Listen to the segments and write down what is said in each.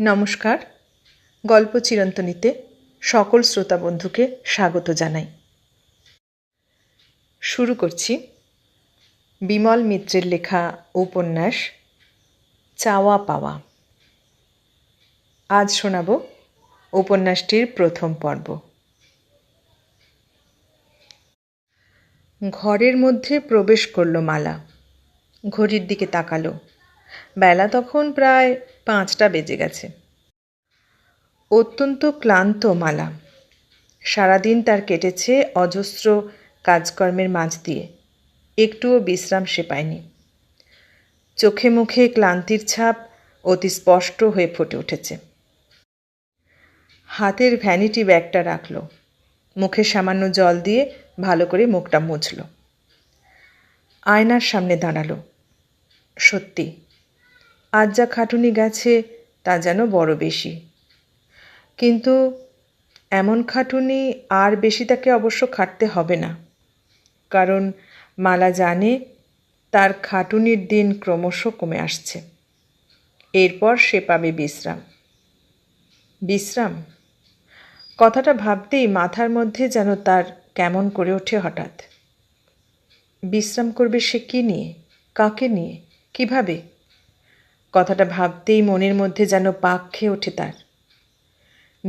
নমস্কার। গল্প চিরন্তনীতে সকল শ্রোতা বন্ধুকে স্বাগত জানাই। শুরু করছি বিমল মিত্রের লেখা উপন্যাস, চাওয়া পাওয়া। আজ শোনাব উপন্যাসটির প্রথম পর্ব। ঘরের মধ্যে প্রবেশ করল মালা। ঘড়ির দিকে তাকালো। বেলা তখন প্রায় পাঁচটা বেজে গেছে। অত্যন্ত ক্লান্ত মালা। সারাদিন তার কেটেছে অজস্র কাজকর্মের মাঝ দিয়ে। একটুও বিশ্রাম সে পায়নি। চোখে মুখে ক্লান্তির ছাপ অতি স্পষ্ট হয়ে ফুটে উঠেছে। হাতের ভ্যানিটি ব্যাগটা রাখল। মুখে সামান্য জল দিয়ে ভালো করে মুখটা মুছল। আয়নার সামনে দাঁড়াল। সত্যি আজ যা খাটুনি গেছে, তা যেন বড় বেশি। কিন্তু এমন খাটুনি আর বেশি তাকে অবশ্য খাটতে হবে না। কারণ মালা জানে তার খাটুনির দিন ক্রমশ কমে আসছে। এরপর সে পাবে বিশ্রাম। বিশ্রাম? কথাটা ভাবতেই মাথার মধ্যে যেন তার কেমন করে ওঠে হঠাৎ। বিশ্রাম করবে সে কী নিয়ে? কাকে নিয়ে? কীভাবে? কথাটা ভাবতেই মনের মধ্যে যেন পাক খেয়ে ওঠে তার।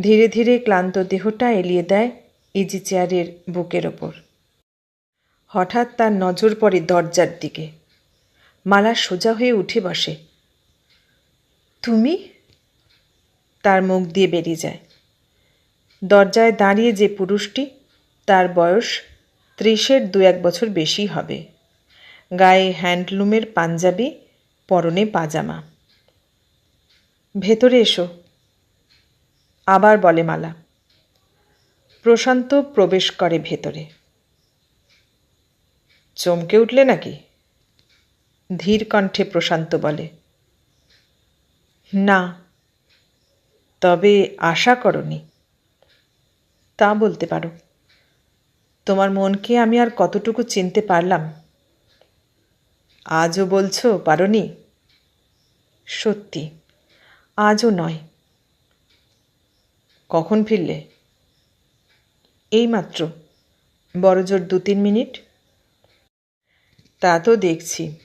ধীরে ধীরে ক্লান্ত দেহটা এলিয়ে দেয় ইজি চেয়ারের বুকের ওপর। হঠাৎ তার নজর পড়ে দরজার দিকে। মালা সোজা হয়ে উঠে বসে। তুমি? তার মুখ দিয়ে বেরিয়ে যায়। দরজায় দাঁড়িয়ে যে পুরুষটি, তার বয়স ত্রিশের দু এক বছর বেশি হবে। গায়ে হ্যান্ডলুমের পাঞ্জাবি, পরনে পাজামা। ভেতরে এসো। আবার বলে মালা। প্রশান্ত প্রবেশ করে ভেতরে। চমকে উঠলে নাকি? ধীর কণ্ঠে প্রশান্ত বলে, না, তবে আশা করনি। তা বলতে পারো। তোমার মনকে আমি আর কতটুকু চিনতে পারলাম? আজও বলছো পারনি? সত্যি। আজও নয়। কখন ফিরলে? এইমাত্র। বড়জোর দু তিন মিনিট। তা তো দেখছি।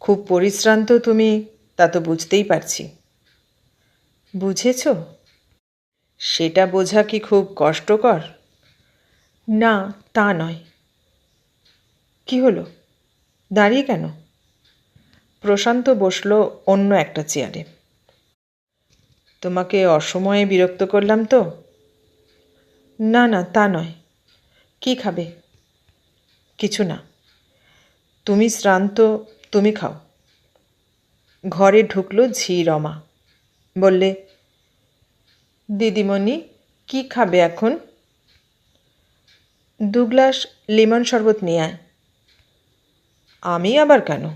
খুব পরিশ্রান্ত তুমি, তা তো বুঝতেই পারছি। বুঝেছ? সেটা বোঝা কি খুব কষ্টকর? না, তা নয়। কি হলো? দাঁড়িয়ে কেন? প্রশান্ত বসল অন্য একটা চেয়ারে। তোমাকে অসময়ে বিরক্ত করলাম তো? না না, তা নয়। কি খাবে? কিছু না। তুমি শ্রান্ত, তুমি খাও। ঘরে ঢুকলো ঝি রমা। বললে, দিদিমণি, কি খাবে এখন? দু গ্লাস লেমন শরবত নিয়ে আয়। আমি আবার কেন?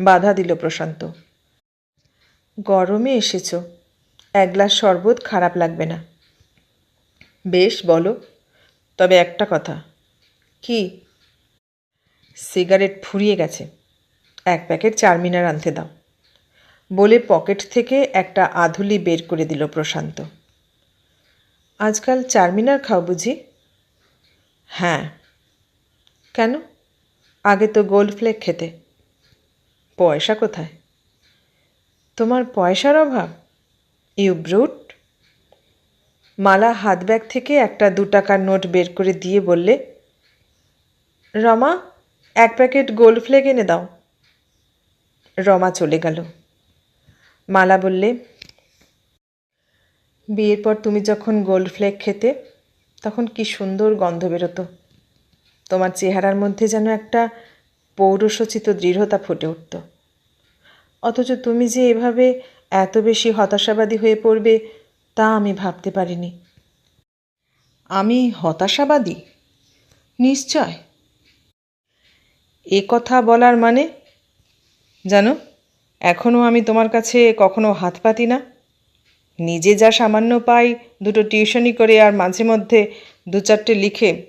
বাধা দিল প্রশান্ত। গরমে এসেছ। এক গ্লাস শরবত খারাপ লাগবে না। বেশ, বলো। তবে একটা কথা। কি? সিগারেট ফুরিয়ে গেছে। এক প্যাকেট চারমিনার আনতে দাও। বলে পকেট থেকে একটা আধুলি বের করে দিল প্রশান্ত। আজকাল চারমিনার খাও বুঝি? হ্যাঁ। কেন? আগে তো গোল্ড ফ্লেক খেতে। পয়সা কোথায়? তোমার পয়সার অভাব? You brute. মালা হাত ব্যাগ থেকে একটা দু টাকার নোট বের করে দিয়ে বললে, রমা, এক প্যাকেট গোল্ড ফ্লেগ এনে দাও। রমা চলে গেল। মালা বললে, বিয়ের পর তুমি যখন গোল্ড ফ্লেক খেতে, তখন কি সুন্দর গন্ধ বেরোতো। তোমার চেহারার মধ্যে যেন একটা পৌরসচিত দৃঢ়তা ফুটে উঠত। অথচ তুমি যে এভাবে এত বেশি হতাশাবাদী হয়ে পড়বে তা আমি ভাবতে পারিনি। আমি হতাশাবাদী? নিশ্চয়। এ কথা বলার মানে? জানো এখনও আমি তোমার কাছে কখনো হাত পাতি না। নিজে যা সামান্য পাই দুটো টিউশনি করে আর মাঝে মধ্যে দু চারটে লিখে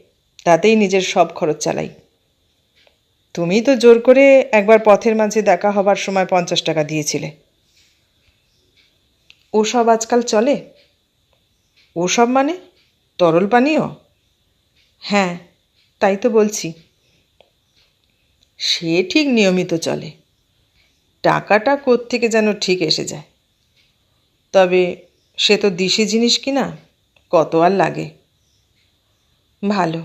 তাতেই নিজের সব খরচ চালাই। তুমি তো জোর করে একবার পথের মাঝে দেখা হবার সময় পঞ্চাশ টাকা দিয়েছিলে। ওসব আজকাল চলে? ওসব মানে? তরল পানীয়? হ্যাঁ তাই তো বলছি। সে ঠিক নিয়মিত চলে। টাকাটা কোত্থেকে যেন ঠিক এসে যায়? তবে সে তো দিশে জিনিস কি না? কত আর লাগে। ভালো।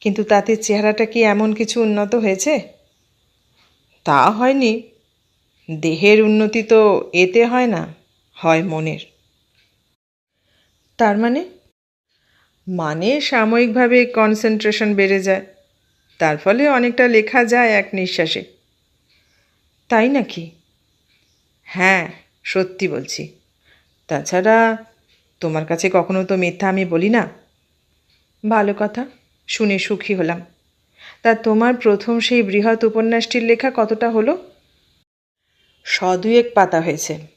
কিন্তু তাতে চেহারাটা কি এমন কিছু উন্নত হয়েছে? তা হয়নি। দেহের উন্নতি তো এতে হয় না। হয় মনের। তার মানে? মানে সাময়িকভাবে কনসেন্ট্রেশন বেড়ে যায়। তার ফলে অনেকটা লেখা যায় এক নিঃশ্বাসে। তাই নাকি? হ্যাঁ সত্যি বলছি। তাছাড়া তোমার কাছে কখনো তো মিথ্যা আমি বলি না? ভালো কথা, শুনে সুখী হলাম। তা তোমার প্রথম সেই বৃহৎ উপন্যাসটির লেখা কতটা হলো? সদুয়েক পাতা হয়েছে।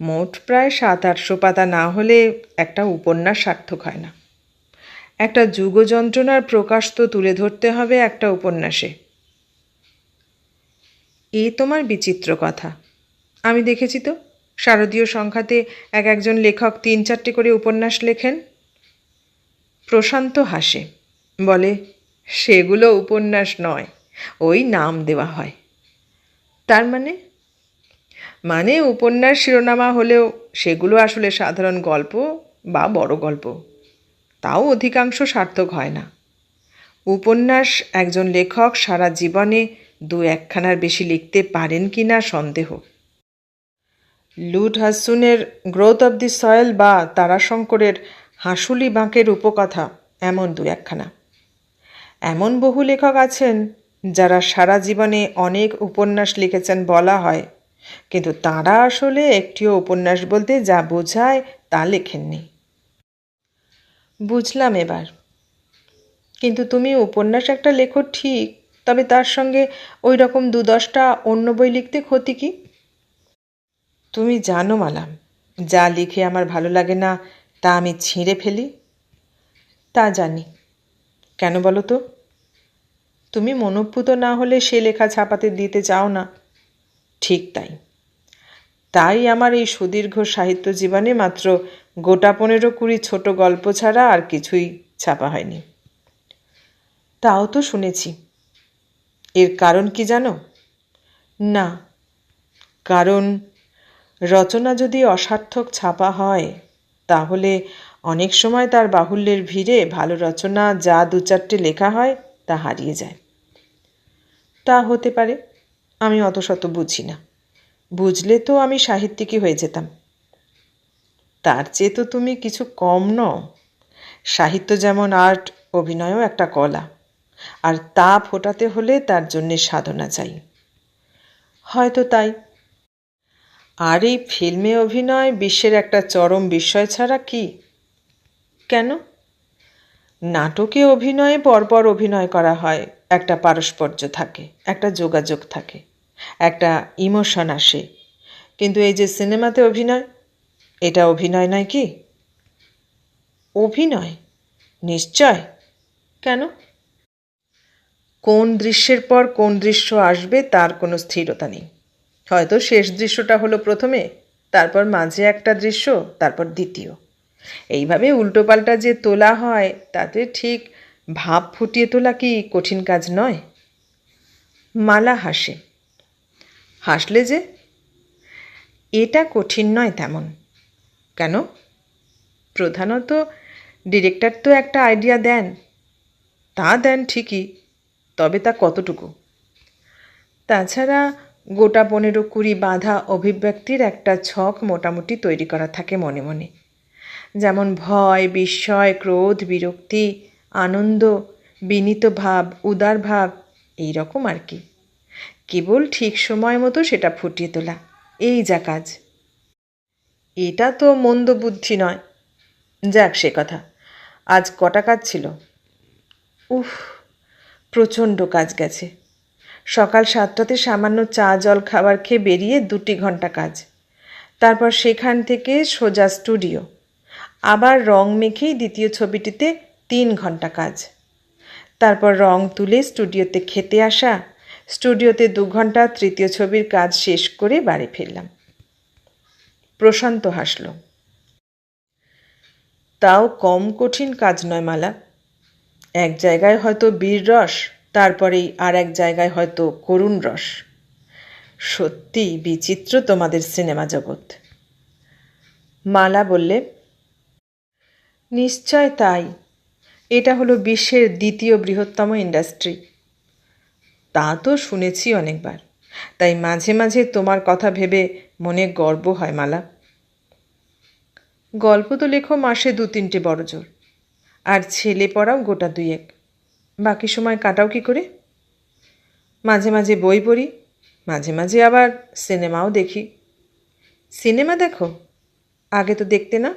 মোট প্রায় সাত আটশো পাতা না হলে একটা উপন্যাস সার্থক হয় না। একটা যুগ যন্ত্রণার প্রকাশ তো তুলে ধরতে হবে একটা উপন্যাসে। এ তোমার বিচিত্র কথা। আমি দেখেছি তো, শারদীয় সংখ্যাতে এক একজন লেখক তিন চারটে করে উপন্যাস লেখেন। প্রশান্ত হাসে, বলে, সেগুলো উপন্যাস নয়, ওই নাম দেওয়া হয়। তার মানে মানে উপন্যাস শিরোনামা হলেও সেগুলো আসলে সাধারণ গল্প বা বড় গল্প। তাও অধিকাংশ সার্থক হয় না। উপন্যাস একজন লেখক সারা জীবনে দু একখানার বেশি লিখতে পারেন কি না সন্দেহ। লুড হাসুনের গ্রোথ অব দি সয়েল বা তারাশঙ্করের হাঁসুলি বাঁকের উপকথা এমন দু একখানা। এমন বহু লেখক আছেন যারা সারা জীবনে অনেক উপন্যাস লিখেছেন বলা হয়। কিন্তু তাঁরা আসলে একটিও উপন্যাস বলতে যা বোঝায় তা লেখেননি। বুঝলাম এবার। কিন্তু তুমি উপন্যাস একটা লেখো ঠিক, তবে তার সঙ্গে ওই রকম দু দশটা অন্য বই লিখতে ক্ষতি কি? তুমি জানো মালাম, যা লিখে আমার ভালো লাগে না, তা আমি ছিঁড়ে ফেলি। তা জানি। কেন বলো তো? তুমি মনোভূত না হলে সে লেখা ছাপাতে দিতে চাও না। ঠিক তাই। তাই আমার এই সুদীর্ঘ সাহিত্য জীবনে মাত্র গোটা পনেরো কুড়ি ছোট গল্প ছাড়া আর কিছুই ছাপা হয়নি। তাও তো শুনেছি। এর কারণ কি জানো? না, কারণ রচনা যদি অসার্থক ছাপা হয়, তাহলে অনেক সময় তার বাহুল্যের ভিড়ে ভালো রচনা যা দু চারটে লেখা হয় তা হারিয়ে যায়। তা হতে পারে। আমি অত শত বুঝি না। বুঝলে তো আমি সাহিত্যিকই হয়ে যেতাম। তার চেয়ে তো তুমি কিছু কম নও। সাহিত্য যেমন আর্ট, অভিনয়ও একটা কলা। আর তা ফোটাতে হলে তার জন্যে সাধনা চাই। হয়তো তাই। আর এই ফিল্মে অভিনয় বিশ্বের একটা চরম বিস্ময় ছাড়া কি? কেন? নাটকে অভিনয়ে পরপর অভিনয় করা হয়। একটা পারস্পর্য থাকে, একটা যোগাযোগ থাকে, একটা ইমোশন আসে। কিন্তু এই যে সিনেমাতে অভিনয়, এটা অভিনয় নয় কি? অভিনয়? নিশ্চয়। কেন? কোন দৃশ্যের পর কোন দৃশ্য আসবে তার কোনো স্থিরতা নেই। হয়তো শেষ দৃশ্যটা হলো প্রথমে, তারপর মাঝে একটা দৃশ্য, তারপর দ্বিতীয়। এইভাবে উল্টোপাল্টা যে তোলা হয়, তাতে ঠিক ভাব ফুটিয়ে তোলা কি কঠিন কাজ নয়? মালা হাসে। হাসলে যে? এটা কঠিন নয় তেমন। কেন? প্রধানত ডিরেক্টর তো একটা আইডিয়া দেন। তা দেন ঠিকই, তবে তা কতটুকু? তাছাড়া গোটা পনেরো কুড়ি বাধা অভিব্যক্তির একটা ছক মোটামুটি তৈরি করা থাকে মনে মনে। যেমন ভয়, বিস্ময়, ক্রোধ, বিরক্তি আনন্দ, বিনীত ভাব, উদার ভাব এই রকম আর কি। কেবল ঠিক সময় মতো সেটা ফুটিয়ে তোলা, এই যা কাজ। এটা তো মন্দ বুদ্ধি নয়। যাক সে কথা, আজ কটা কাজ ছিল? উফ, প্রচণ্ড কাজ গেছে। সকাল সাতটাতে সামান্য চা, জল, খাবার খেয়ে বেরিয়ে দুটি ঘণ্টা কাজ। তারপর সেখান থেকে সোজা স্টুডিও। আবার রং মেখেই দ্বিতীয় ছবিটিতে তিন ঘণ্টা কাজ। তারপর রং তুলে স্টুডিওতে খেতে আসা, স্টুডিওতে দু ঘণ্টা তৃতীয় ছবির কাজ শেষ করে বাড়ি ফিরলাম। প্রশান্ত হাসল, তাও কম কঠিন কাজ নয় মালা। এক জায়গায় হয়তো বীর রস, তারপরেই আর এক জায়গায় হয়তো করুণ রস। সত্যি বিচিত্র তোমাদের সিনেমা জগৎ। মালা বললে, নিশ্চয় তাই। এটা হলো বিশ্বের দ্বিতীয় বৃহত্তম ইন্ডাস্ট্রি। তা তো শুনেছি অনেকবার। তাই মাঝে মাঝে তোমার কথা ভেবে মনে গর্ব হয়, মালা। গল্প তো লেখো মাসে দু তিনটে বড় জোর। আর ছেলে পড়াও গোটা দুয়েক বাকি সময় কাটাও কি করে? মাঝে মাঝে বই পড়ি, মাঝে মাঝে আবার সিনেমাও দেখি। সিনেমা দেখো? আগে তো দেখতে না?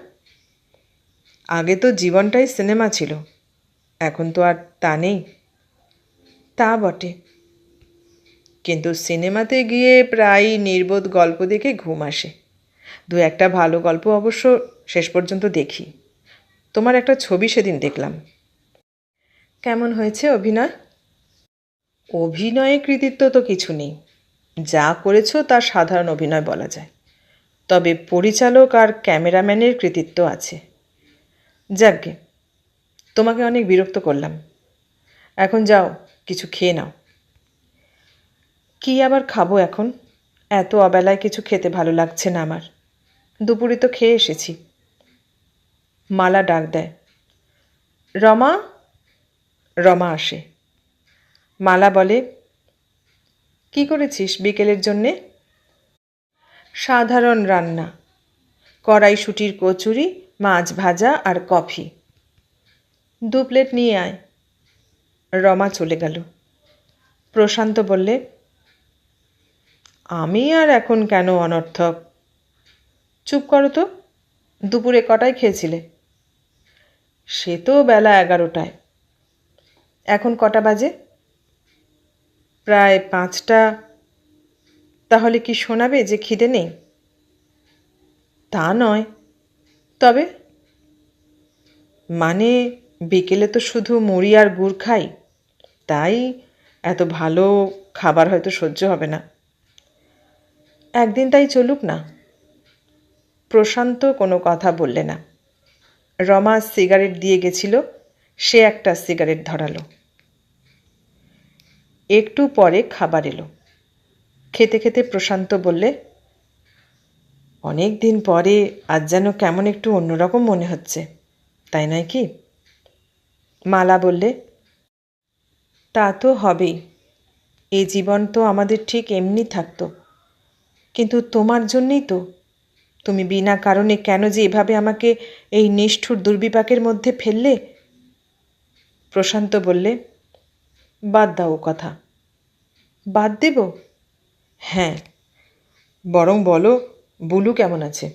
আগে তো জীবনটাই সিনেমা ছিল। এখন তো আর তা নেই। তা বটে। কিন্তু সিনেমাতে গিয়ে প্রায় নির্বোধ গল্প দেখে ঘুম আসে। দু একটা ভালো গল্প অবশ্য শেষ পর্যন্ত দেখি। তোমার একটা ছবি সেদিন দেখলাম। কেমন হয়েছে অভিনয়? অভিনয়ে কৃতিত্ব তো কিছু নেই। যা করেছ তা সাধারণ অভিনয় বলা যায়। তবে পরিচালক আর ক্যামেরাম্যানের কৃতিত্ব আছে। যাকগে তোমাকে অনেক বিরক্ত করলাম। এখন যাও, কিছু খেয়ে নাও। কি আবার খাব এখন? এত অবেলায় কিছু খেতে ভালো লাগছে না আমার। দুপুরে তো খেয়ে এসেছি। মালা ডাক দেয়। রমা? রমা আসে। মালা বলে, কি করেছিস বিকেলের জন্যে? সাধারণ রান্না। কড়াইশুটির কচুরি, মাছ ভাজা আর কফি। দু প্লেট নিয়ে আয়। রমা চলে গেল। প্রশান্ত বললে, আমি আর এখন কেন অনর্থক? চুপ করো তো, দুপুরে কটায় খেয়েছিলে? সে তো বেলা এগারোটায়। এখন কটা বাজে? প্রায় পাঁচটা। তাহলে কি শোনাবে যে খিদে নেই? তা নয়। তবে? মানে বিকেলে তো শুধু মুড়ি আর গুড় খাই, তাই এত ভালো খাবার হয়তো সহ্য হবে না। একদিন তাই চলুক না। প্রশান্ত কোনো কথা বললে না। রমা সিগারেট দিয়ে গেছিল, সে একটা সিগারেট ধরালো। একটু পরে খাবার এলো। খেতে খেতে প্রশান্ত বললে অনেক দিন পরে আজ যেন কেমন একটু অন্যরকম মনে হচ্ছে, তাই নয় কি? মালা বললে, তা তো হবেই। এ জীবন তো আমাদের ঠিক এমনি থাকতো। কিন্তু তোমার জন্যেই তো। তুমি বিনা কারণে কেন যে এভাবে আমাকে এই নিষ্ঠুর দুর্বিপাকের মধ্যে ফেললে? প্রশান্ত বললে, বাদ দাও কথা। বাদ দেব? হ্যাঁ। বরং বলো, বুলু কেমন আছে?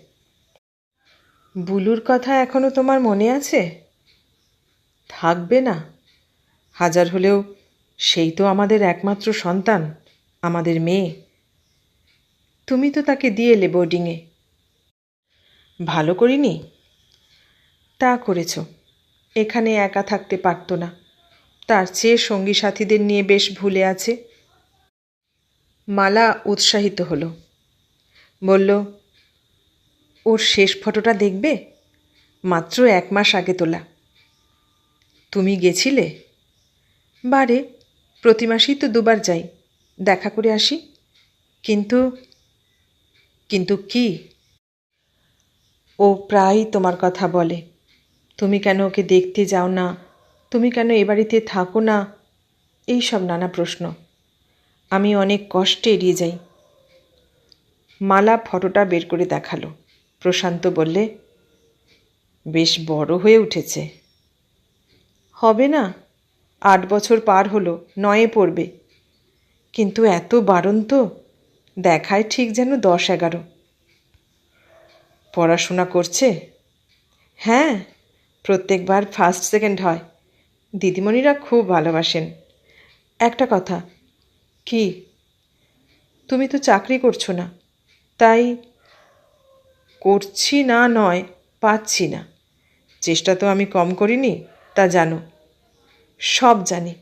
বুলুর কথা এখনও তোমার মনে আছে? থাকবে না। হাজার হলেও সেই তো আমাদের একমাত্র সন্তান, আমাদের মেয়ে। তুমি তো তাকে দিয়ে এলে বোর্ডিংয়ে ভালো করিনি? তা করেছ। এখানে একা থাকতে পারত না। তার চেয়ে সঙ্গী সাথীদের নিয়ে বেশ ভুলে আছে। মালা উৎসাহিত হলো। বলল, ওর শেষ ফটোটা দেখবে? মাত্র এক মাস আগে তোলা। তুমি গেছিলে? বারে, প্রতি মাসেই তো দুবার যাই, দেখা করে আসি। কিন্তু কিন্তু কি? ও প্রায়ই তোমার কথা বলে। তুমি কেন ওকে দেখতে যাও না? তুমি কেন এ বাড়িতে থাকো না? এই সব নানা প্রশ্ন। আমি অনেক কষ্টে এড়িয়ে যাই। মালা ফটোটা বের করে দেখাল। প্রশান্ত বললে, বেশ বড় হয়ে উঠেছে। হবে না। আট বছর পার হলো, নয়ে পড়বে। কিন্তু এত বারণ তো, দেখায় ঠিক যেন দশ এগারো। পড়াশোনা করছে? হ্যাঁ প্রত্যেকবার ফার্স্ট সেকেন্ড হয়। দিদিমণিরা খুব ভালোবাসেন। একটা কথা, কি? তুমি তো চাকরি করছ না, তাই করছি না, নয়, পাচ্ছি না। চেষ্টা তো আমি কম করিনি তা জানো। সব জানি।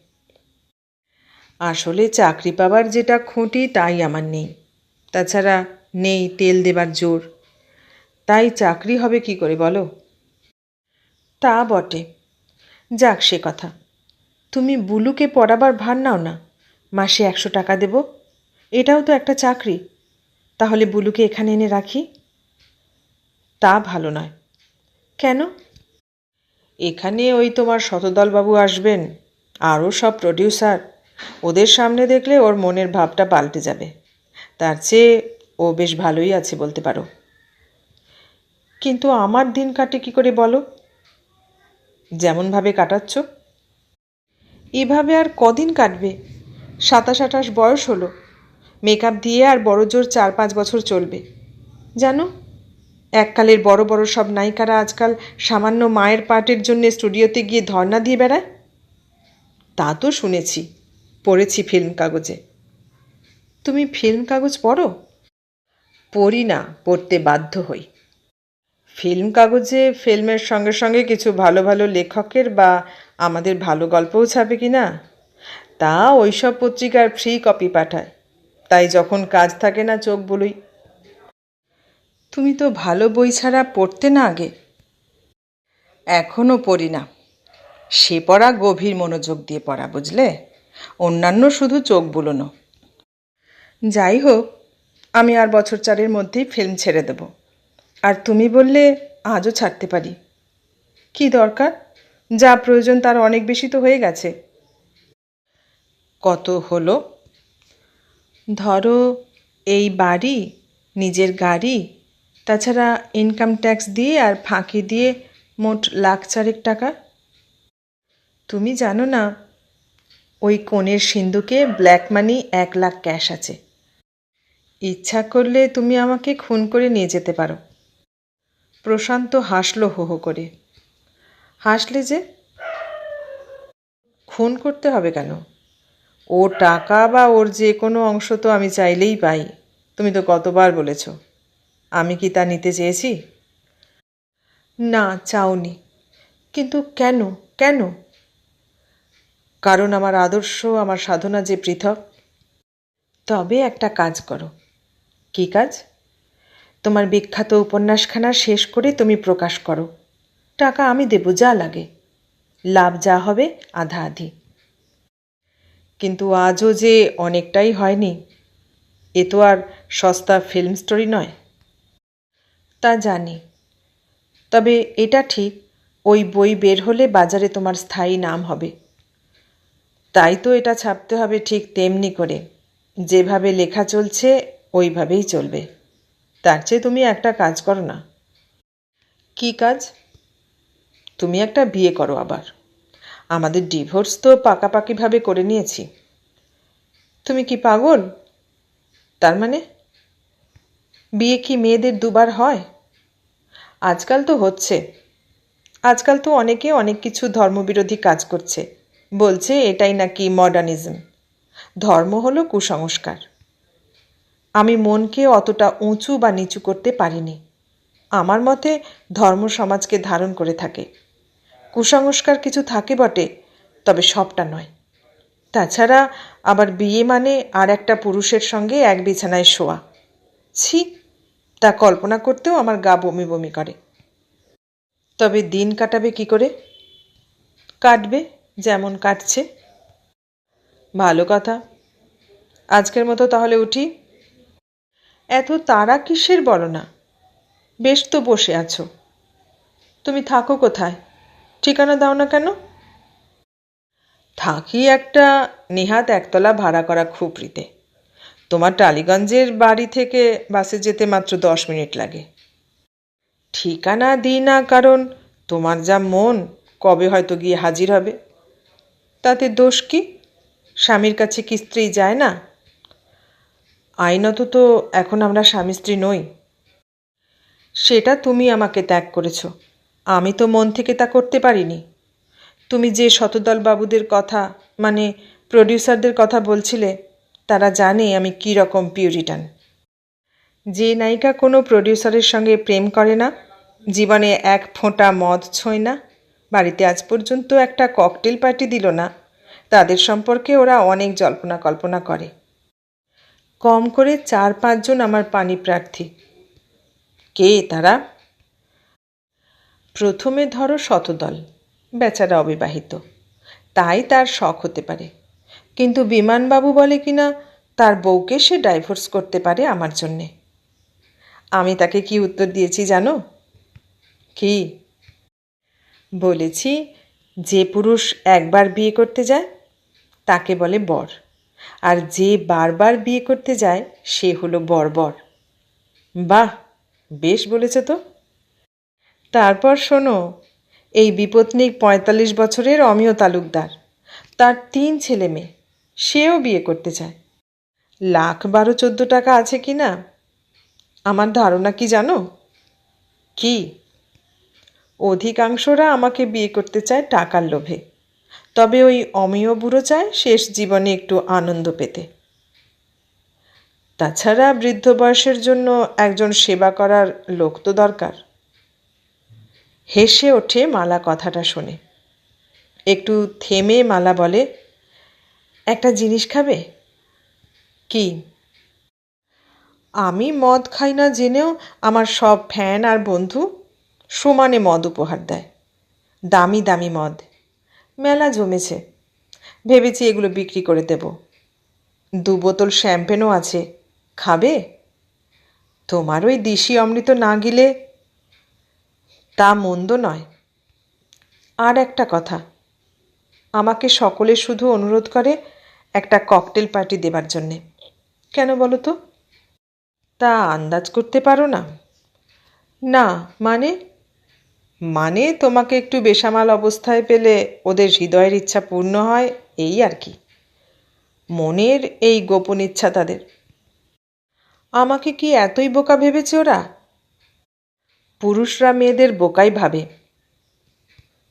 আসলে চাকরি পাবার যেটা খুঁটি তাই আমার নেই। তাছাড়া নেই তেল দেবার জোর। তাই চাকরি হবে কি করে বলো? তা বটে। যাক সে কথা। তুমি বুলুকে পড়াবার ভার নাও না। মাসে একশো টাকা দেব। এটাও তো একটা চাকরি। তাহলে বুলুকে এখানে এনে রাখি? তা ভালো নয়। কেন? এখানে ওই তোমার শতদলবাবু আসবেন, আরও সব প্রডিউসার ওদের সামনে দেখলে ওর মনের ভাবটা পাল্টে যাবে। তার চেয়ে ও বেশ ভালোই আছে বলতে পারো। কিন্তু আমার দিন কাটে কি করে বলো? যেমনভাবে কাটাচ্ছ। এভাবে আর কদিন কাটবে? সাতাশ আঠাশ বয়স হলো। মেকআপ দিয়ে আর বড় জোর চার পাঁচ বছর চলবে। জানো? এককালের বড় বড় সব নায়িকারা আজকাল সামান্য মায়ের পার্টের জন্য স্টুডিওতে গিয়ে ধর্না দিয়ে বেড়ায়? তা তো শুনেছি। পড়েছি ফিল্ম কাগজে। তুমি ফিল্ম কাগজ পড়ো? পড়ি না, পড়তে বাধ্য হই। ফিল্ম কাগজে ফিল্মের সঙ্গে সঙ্গে কিছু ভালো ভালো লেখকের বা আমাদের ভালো গল্পও ছাপে কি না? তা ওইসব পত্রিকার ফ্রি কপি পাঠায়। তাই যখন কাজ থাকে না চোখ বলুই। তুমি তো ভালো বই ছাড়া পড়তে না আগে? এখনও পড়ি না। সে পড়া গভীর মনোযোগ দিয়ে পড়া, বুঝলে? অন্যান্য শুধু চোখ বুলোনো। যাই হোক, আমি আর বছর চারের মধ্যেই ফিল্ম ছেড়ে দেব। আর তুমি বললে আজও ছাড়তে পারি। কি দরকার? যা প্রয়োজন তার অনেক বেশি তো হয়ে গেছে। কত হলো? ধরো, এই বাড়ি, নিজের গাড়ি তাছাড়া ইনকাম ট্যাক্স দিয়ে আর ফাঁকি দিয়ে মোট লাখ চারেক টাকা। তুমি জানো না, ওই কোণের সিন্ধুকে ব্ল্যাক মানি এক লাখ ক্যাশ আছে। ইচ্ছা করলে তুমি আমাকে খুন করে নিয়ে যেতে পারো। প্রশান্ত হাসলো হো হো করে। হাসলে যে, খুন করতে হবে কেন? ও টাকা বা ওর যে কোনো অংশ তো আমি চাইলেই পাই। তুমি তো কতবার বলেছ। আমি কি তা নিতে চেয়েছি? না, চাওনি। কিন্তু কেন কেন? কারণ আমার আদর্শ, আমার সাধনা যে পৃথক, তবে একটা কাজ করো। কী কাজ? তোমার বিখ্যাত উপন্যাসখানা শেষ করে তুমি প্রকাশ করো। টাকা আমি দেবো, যা লাগে। লাভ যা হবে, আধা আধি। কিন্তু আজও যে অনেকটাই হয়নি, এ তো আর সস্তা ফিল্ম স্টোরি নয়। তা জানি। তবে এটা ঠিক, ওই বই বের হলে বাজারে তোমার স্থায়ী নাম হবে। তাই তো এটা ছাপতে হবে ঠিক তেমনি করে। যেভাবে লেখা চলছে, ওইভাবেই চলবে। তার চেয়ে তুমি একটা কাজ করো না। কি কাজ? তুমি একটা বিয়ে করো আবার। আমাদের ডিভোর্স তো পাকাপাকিভাবে করে নিয়েছি। তুমি কি পাগল? তার মানে? বিয়ে কি মেয়েদের দুবার হয়? আজকাল তো হচ্ছে। আজকাল তো অনেকে অনেক কিছু ধর্মবিরোধী কাজ করছে। বলছে এটাই নাকি মডার্নিজম। ধর্ম হলো কুসংস্কার। আমি মনকে অতটা উঁচু বা নিচু করতে পারিনি। আমার মতে ধর্ম সমাজকে ধারণ করে থাকে। কুসংস্কার কিছু থাকে বটে, তবে সবটা নয়। তাছাড়া আবার বিয়ে মানে আর একটা পুরুষের সঙ্গে এক বিছানায় শোয়া। ছি তা কল্পনা করতেও আমার গা বমি বমি করে। তবে দিন কাটাবে কি করে? কাটবে, যেমন কাটছে। ভালো কথা। আজকের মতো তাহলে উঠি। এত তারা কিসের বলো না? বেশ তো বসে আছো। তুমি থাকো কোথায়? ঠিকানা দাও না কেন? থাকি একটা নেহাত একতলা ভাড়া করা খুপড়িতে তোমার টালিগঞ্জের বাড়ি থেকে বাসে যেতে মাত্র দশ মিনিট লাগে। ঠিকানা দিই না, কারণ তোমার যা মন, কবে হয়তো গিয়ে হাজির হবে। তাতে দোষ কি? স্বামীর কাছে কি স্ত্রী যায় না? আইনত তো এখন আমরা স্বামী স্ত্রী নই। সেটা তুমি আমাকে ত্যাগ করেছ। আমি তো মন থেকে তা করতে পারিনি। তুমি যে শতদল বাবুদের কথা মানে প্রডিউসারদের কথা বলছিলে তারা জানে আমি কী রকম পিউরিটান। যে নায়িকা কোনো প্রডিউসারের সঙ্গে প্রেম করে না, জীবনে এক ফোঁটা মদ ছোঁয় না, বাড়িতে আজ পর্যন্ত একটা ককটেল পার্টি দিল না, তাদের সম্পর্কে ওরা অনেক জল্পনা কল্পনা করে। কম করে চার পাঁচজন আমার পানি প্রার্থী। কে তারা? প্রথমে ধরো শতদল, বেচারা অবিবাহিত। তাই তার শখ হতে পারে। কিন্তু বিমানবাবু বলে কিনা, তার বউকে সে ডাইভোর্স করতে পারে আমার জন্যে। আমি তাকে কি উত্তর দিয়েছি জানো? কি? বলেছি, যে পুরুষ একবার বিয়ে করতে যায়, তাকে বলে বর। আর যে বারবার বিয়ে করতে যায়, সে হলো বর্বর। বাহ, বেশ বলেছে তো। তারপর শোনো, এই বিপত্নিক পঁয়তাল্লিশ বছরের অমিয় তালুকদার, তার তিন ছেলে মেয়ে। সেও বিয়ে করতে চায়। লাখ বারো চোদ্দ টাকা আছে কি না? আমার ধারণা কি জানো? কি? অধিকাংশরা আমাকে বিয়ে করতে চায় টাকার লোভে। তবে ওই অমিয় বুড়ো চায় শেষ জীবনে একটু আনন্দ পেতে। তাছাড়া বৃদ্ধ বয়সের জন্য একজন সেবা করার লোক তো দরকার। হেসে ওঠে মালা কথাটা শুনে। একটু থেমে মালা বলে একটা জিনিস খাবে? কি? আমি মদ খাই না জেনেও আমার সব ফ্যান আর বন্ধু সমানে মদ উপহার দেয়। দামি দামি মদ। মেলা জমেছে। ভেবেছি এগুলো বিক্রি করে দেব। দু বোতল শ্যাম্পেনও আছে। খাবে? তোমার ওই দিশি অমৃত না গিলে তা মন্দ নয়। আর একটা কথা। আমাকে সকলে শুধু অনুরোধ করে একটা ককটেল পার্টি দেবার জন্যে। কেন বলো তো? তা আন্দাজ করতে পারো না। না মানে? মানে তোমাকে একটু বেসামাল অবস্থায় পেলে ওদের হৃদয়ের ইচ্ছা পূর্ণ হয়, এই আর কি। মনের এই গোপন ইচ্ছা তাদের। আমাকে কি এতই বোকা ভেবেছে ওরা? পুরুষরা মেয়েদের বোকাই ভাবে।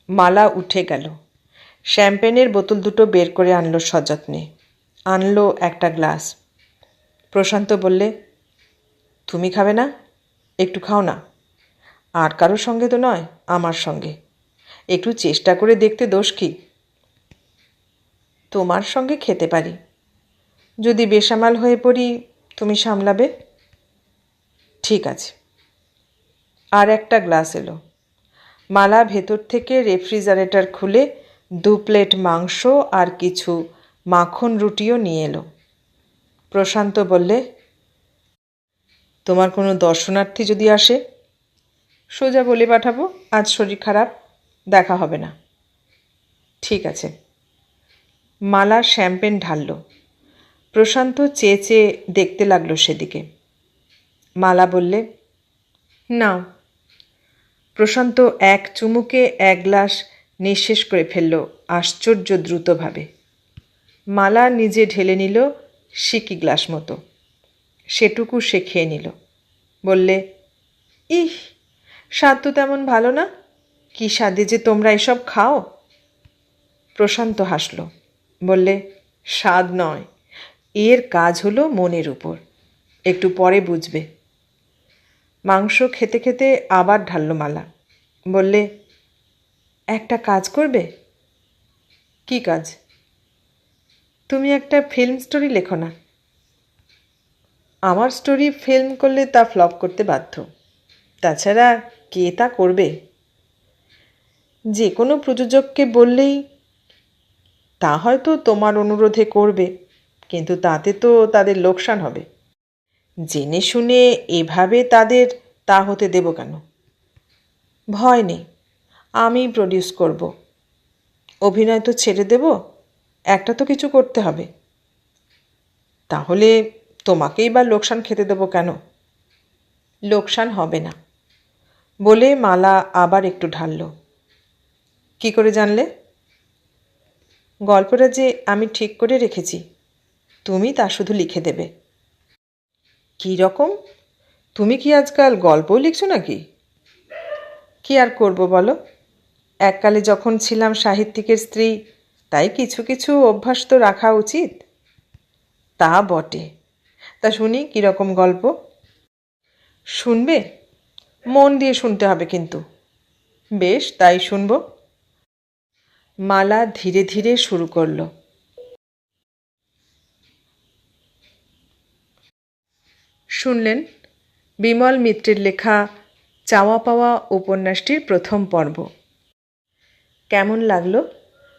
মালা উঠে গেল। শ্যাম্পেনের বোতল দুটো বের করে আনলো সযত্নে। আনলো একটা গ্লাস। প্রশান্ত বললে, তুমি খাবে না? একটু খাও না। আর কারোর সঙ্গে তো নয়, আমার সঙ্গে। একটু চেষ্টা করে দেখতে দোষ কি? তোমার সঙ্গে খেতে পারি। যদি বেসামাল হয়ে পড়ি, তুমি সামলাবে? ঠিক আছে। আর একটা গ্লাস এলো। মালা ভেতর থেকে রেফ্রিজারেটর খুলে দু প্লেট মাংস আর কিছু মাখন রুটিও নিয়ে এলো। প্রশান্ত বললে, তোমার কোনো দর্শনার্থী যদি আসে, সোজা বলে পাঠাবো, আজ শরীর খারাপ, দেখা হবে না। ঠিক আছে। মালা শ্যাম্পেন ঢালল। প্রশান্ত চেয়ে চেয়ে দেখতে লাগল সেদিকে। মালা বললে, নাও। প্রশান্ত এক চুমুকে এক গ্লাস নিঃশেষ করে ফেলল, আশ্চর্য দ্রুতভাবে। মালা নিজে ঢেলে নিল সিকি গ্লাস মতো। সেটুকু সে খেয়ে নিল। বললে, ইহ, স্বাদ তো তেমন ভালো না। কি স্বাদে যে তোমরা এসব খাও? প্রশান্ত হাসল। বললে, স্বাদ নয়। এর কাজ হলো মনের উপর। একটু পরে বুঝবে। মাংস খেতে খেতে আবার ঢালল মালা। বললে, একটা কাজ করবে? কি কাজ? তুমি একটা ফিল্ম স্টোরি লেখো না। আমার স্টোরি ফিল্ম করলে তা ফ্লপ করতে বাধ্য। তাছাড়া কে তা করবে? যে কোনো প্রযোজককে বললেই তা হয়তো তোমার অনুরোধে করবে, কিন্তু তাতে তো তাদের লোকসান হবে। জেনে শুনে এভাবে তাদের তা হতে দেব কেন? ভয় নেই আমি প্রডিউস করব। অভিনয় তো ছেড়ে দেব? একটা তো কিছু করতে হবে। তাহলে তোমাকেই বা লোকসান খেতে দেবো কেন? লোকসান হবে না। বলে মালা আবার একটু ঢালল। কি করে জানলে? গল্পটা যে আমি ঠিক করে রেখেছি, তুমি তা শুধু লিখে দেবে। কী রকম? তুমি কি আজকাল গল্পও লিখছো নাকি? কি আর করব বলো? এককালে যখন ছিলাম সাহিত্যিকের স্ত্রী তাই কিছু কিছু অভ্যাস তো রাখা উচিত। তা বটে। তা শুনি, কীরকম গল্প? শুনবে? মন দিয়ে শুনতে হবে কিন্তু। বেশ, তাই শুনব। মালা ধীরে ধীরে শুরু করল। শুনলেন, বিমল মিত্রের লেখা চাওয়া পাওয়া উপন্যাসটির প্রথম পর্ব। কেমন লাগল?